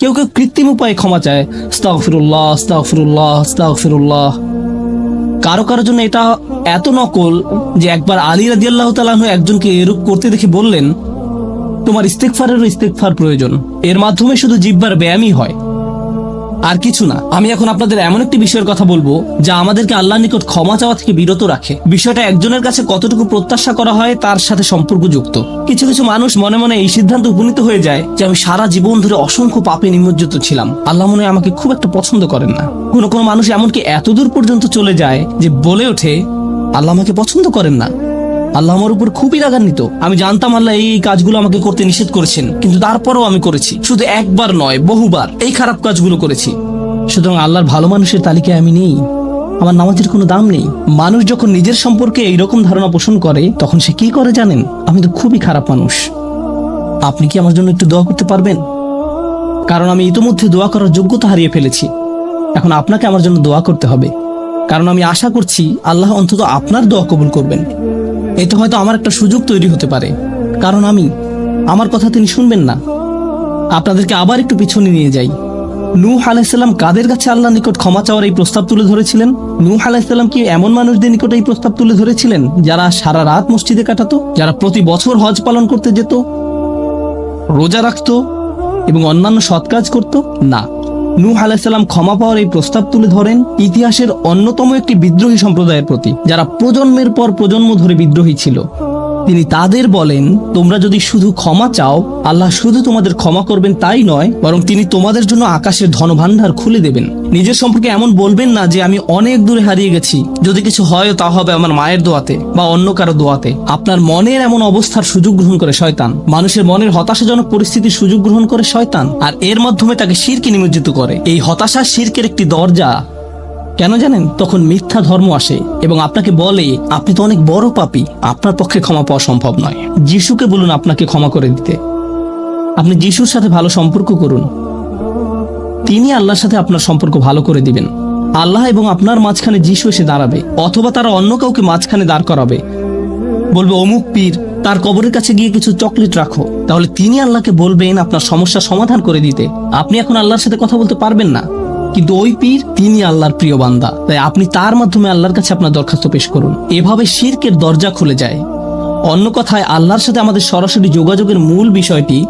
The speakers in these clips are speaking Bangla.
কেউ কেউ কৃত্রিম উপায়ে ক্ষমা চায়। স্তাগফিরুল্লাহ স্তাগফিরুল্লাহ স্তাগফিরুল্লাহ কারও কারোর জন্য এটা এত নকল যে একবার আলী আল্লাহ তালাহ একজনকে এরূপ করতে দেখে বললেন, তোমার ইস্তেকফারেরও ইস্তেকফার প্রয়োজন। এর মাধ্যমে শুধু জিব্বার ব্যায়ামই হয়। আর কিছু না। আমি এখন আপনাদের এমন একটি বিষয়ের কথা বলব, যা আমাদেরকে আল্লাহর নিকট ক্ষমা চাওয়া থেকে বিরত রাখে। বিষয়টা একজনের কাছে কতটুকু প্রত্যাশা করা হয়, তার সাথে সম্পর্কযুক্ত। কিছু কিছু মানুষ মনে মনে এই সিদ্ধান্ত উপনীত হয়ে যায়, যে আমি সারা জীবন ধরে অসংখ্য পাপে নিমজ্জিত ছিলাম। আল্লাহ মনে আমাকে খুব একটা পছন্দ করেন না। কোনো কোনো মানুষ এমনকি এতদূর পর্যন্ত চলে যায়, যে বলে ওঠে, আল্লাহ আমাকে পছন্দ করেন না। আল্লাহ আমার উপর খুবই রাগান্বিত। আমি জানতাম আল্লাহ এই কাজগুলো আমাকে করতে নিষেধ করেছেন, কিন্তু তারপরও আমি করেছি। শুধু একবার নয়, বহুবার এই খারাপ কাজগুলো করেছি। সুতরাং আল্লাহর ভালো মানুষের তালিকায় আমি নেই। আমার নামাজের কোনো দাম নেই। মানুষ যখন নিজের সম্পর্কে এইরকম ধারণা পোষণ করে, তখন সে কি করে জানেন? আমি তো খুবই খারাপ মানুষ। আপনি কি আমার জন্য একটু দোয়া করতে পারবেন? কারণ আমি ইতোমধ্যে দোয়া করার যোগ্যতা হারিয়ে ফেলেছি। এখন আপনাকে আমার জন্য দোয়া করতে হবে। কারণ আমি আশা করছি আল্লাহ অন্তত আপনার দোয়া কবুল করবেন। এতে হয়তো আমার একটা সুযোগ তৈরি হতে পারে। কারণ আমি, আমার কথা তিনি শুনবেন না। আপনাদেরকে আবার একটু পিছনে নিয়ে যাই। নূহ আলাইসাল্লাম কাদের কাছে আল্লাহ নিকট ক্ষমা চাওয়ার এই প্রস্তাব তুলে ধরেছিলেন? নূহ আলাইসাল্লাম কি এমন মানুষদের নিকট এই প্রস্তাব তুলে ধরেছিলেন, যারা সারা রাত মসজিদে কাটাতো, যারা প্রতি বছর হজ পালন করতে যেত, রোজা রাখত এবং অন্যান্য সৎ কাজ করত? না। নূহ আলাইসাল্লাম ক্ষমা পাওয়ার এই প্রস্তাব তুলে ধরেন ইতিহাসের অন্যতম একটি বিদ্রোহী সম্প্রদায়ের প্রতি, যারা প্রজন্মের পর প্রজন্ম ধরে বিদ্রোহী ছিল। তিনি তাদের বলেন, তোমরা যদি শুধু ক্ষমা চাও, আল্লাহ শুধু তোমাদের ক্ষমা করবেন তাই নয়, বরং তিনি তোমাদের জন্য আকাশের ধনভাণ্ডার খুলে দেবেন। নিজের সম্পর্কে এমন বলবেন না যে আমি অনেক দূরে হারিয়ে গেছি। যদি কিছু হয়, তা হবে আমার মায়ের দোয়াতে বা অন্য কারও দোয়াতে। আপনার মনের এমন অবস্থার সুযোগ গ্রহণ করে শয়তান। মানুষের মনের হতাশাজনক পরিস্থিতির সুযোগ গ্রহণ করে শয়তান। আর এর মাধ্যমে তাকে শিরকে নিমজ্জিত করে। এই হতাশা শিরকের একটি দরজা। কেন জানেন? তখন মিথ্যা ধর্ম আসে এবং আপনাকে বলে, আপনি তো অনেক বড় পাপী। আপনার পক্ষে ক্ষমা পাওয়া সম্ভব নয়। যিশুকে বলুন আপনাকে ক্ষমা করে দিতে। আপনি যিশুর সাথে ভালো সম্পর্ক করুন। তিনি আল্লাহর সাথে আপনার সম্পর্ক ভালো করে দিবেন। আল্লাহ এবং আপনার মাঝখানে যিশু এসে দাঁড়াবে, অথবা তারা অন্য কাউকে মাঝখানে দাঁড় করাবে। বলবে, অমুক পীর, তার কবরের কাছে গিয়ে কিছু চকলেট রাখো। তাহলে তিনি আল্লাহকে বলবেন, আপনার সমস্যা সমাধান করে দিতে। আপনি এখন আল্লাহর সাথে কথা বলতে পারবেন না। কিন্তু ওই পীর, তিনি আল্লাহর প্রিয় বান্দা। তাই আপনি তার মাধ্যমে আল্লাহর কাছে আপনার দরখাস্ত পেশ করুন। এভাবে শিরকের দরজা খুলে যায়। অন্য কথায়, আল্লাহর সাথে আমাদের সরাসরি যোগাযোগের মূল বিষয়টি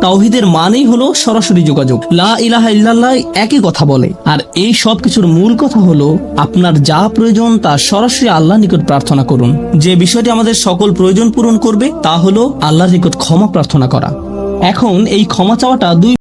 তাওহিদের মানেই হলো সরাসরি যোগাযোগ। লা ইলাহা ইল্লাল্লাহ একই কথা বলে। আর এই সব কিছুর মূল কথা হলো আপনার যা প্রয়োজন তা সরাসরি আল্লাহর নিকট প্রার্থনা করুন। যে বিষয়টি আমাদের সকল প্রয়োজন পূরণ করবে, তা হলো আল্লাহর নিকট ক্ষমা প্রার্থনা করা। এখন এই ক্ষমা চাওয়াটা দুই